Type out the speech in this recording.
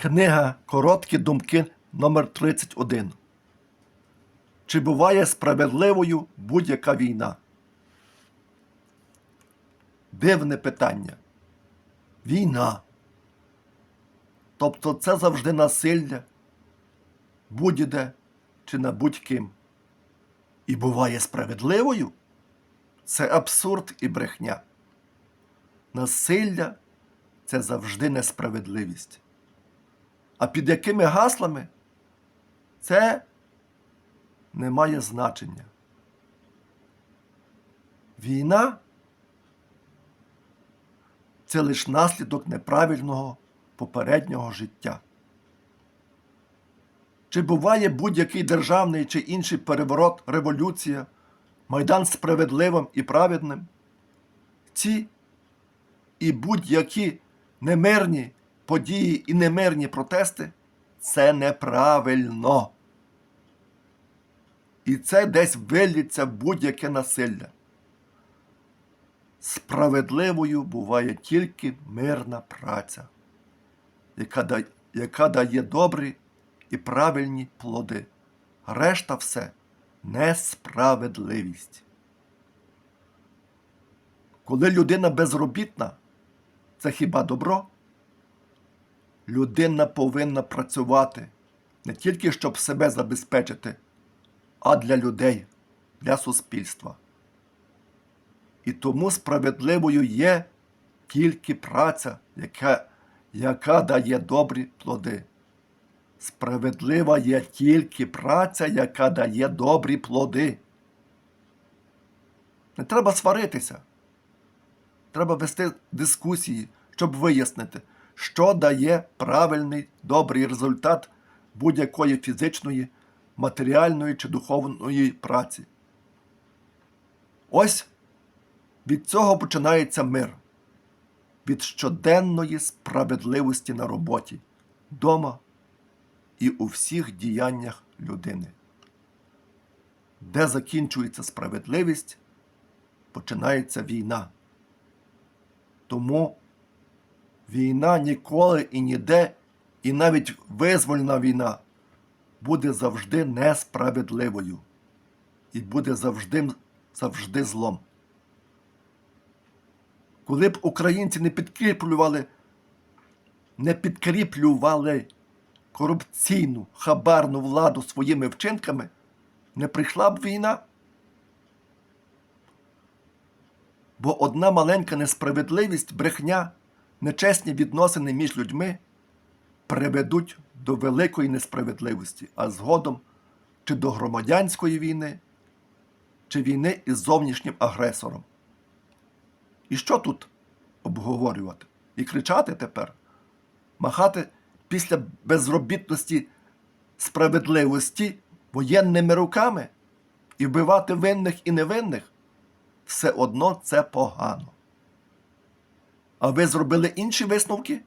Книга Короткі думки номер 31 Чи буває справедливою будь-яка війна? Дивне питання. Війна. Тобто це завжди насилля, будь-де чи на будь-ким. І буває справедливою? Це абсурд і брехня. Насилля це завжди несправедливість. А під якими гаслами це не має значення. Війна це лише наслідок неправильного попереднього життя. Чи буває будь-який державний чи інший переворот, революція, майдан справедливим і праведним? Ці і будь-які немирні події і немирні протести це неправильно. І це десь виліться будь-яке насилля. Справедливою буває тільки мирна праця, яка дає, яка дає добрі і правильні плоди. Решта все несправедливість. Коли людина безробітна, це хіба добро? Людина повинна працювати не тільки щоб себе забезпечити, а для людей, для суспільства. І тому справедливою є тільки праця, яка, яка дає добрі плоди. Справедлива є тільки праця, яка дає добрі плоди. Не треба сваритися. Треба вести дискусії, щоб вияснити, що дає правильний добрий результат будь-якої фізичної, матеріальної чи духовної праці. Ось від цього починається мир, від щоденної справедливості на роботі, дома і у всіх діяннях людини. Де закінчується справедливість, починається війна. Тому війна ніколи і ніде, і навіть визвольна війна буде завжди несправедливою і буде завжди, завжди злом. Коли б українці не підкріплювали, не підкріплювали корупційну хабарну владу своїми вчинками, не прийшла б війна. Бо одна маленька несправедливість, брехня, нечесні відносини між людьми приведуть до великої несправедливості, а згодом чи до громадянської війни, чи війни із зовнішнім агресором. І що тут обговорювати? І кричати тепер, махати після безробітності справедливості воєнними руками і вбивати винних і невинних? все одно це погано. А ви зробили інші висновки?